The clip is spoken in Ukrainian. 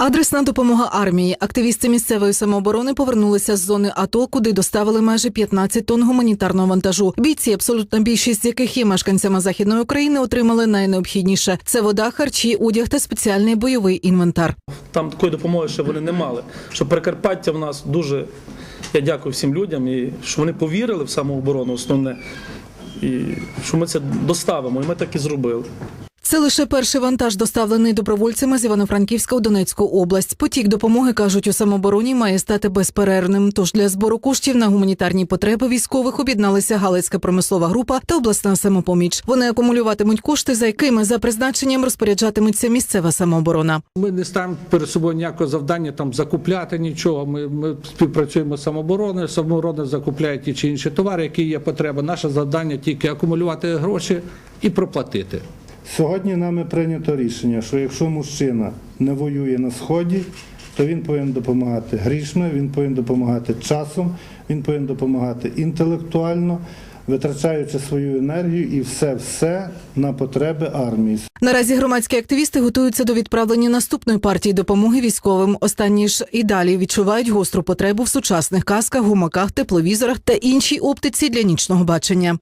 Адресна допомога армії. Активісти місцевої самооборони повернулися з зони АТО, куди доставили майже 15 тонн гуманітарного вантажу. Бійці, абсолютна більшість яких є мешканцями західної України, отримали найнеобхідніше: це вода, харчі, одяг та спеціальний бойовий інвентар. Там такої допомоги ще вони не мали. Що Прикарпаття в нас дуже. Я дякую всім людям, і що вони повірили в самооборону основне, і що ми це доставимо, і ми так і зробили. Це лише перший вантаж, доставлений добровольцями з Івано-Франківська у Донецьку область. Потік допомоги кажуть у самообороні має стати безперервним. Тож для збору коштів на гуманітарні потреби військових об'єдналися Галицька промислова група та обласна самопоміч. Вони акумулюватимуть кошти, за якими за призначенням розпоряджатиметься місцева самооборона. Ми не ставимо перед собою ніякого завдання там закупляти нічого. Ми, ми співпрацюємо з самообороною. Самооборона закупляє ті чи інші товари, які є потреба. Наше завдання тільки акумулювати гроші і проплатити. Сьогодні нами прийнято рішення, що якщо мужчина не воює на сході, то він повинен допомагати грішми, він повинен допомагати часом, він повинен допомагати інтелектуально, витрачаючи свою енергію і все-все на потреби армії. Наразі громадські активісти готуються до відправлення наступної партії допомоги військовим. Останні ж і далі відчувають гостру потребу в сучасних касках, гумаках, тепловізорах та іншій оптиці для нічного бачення.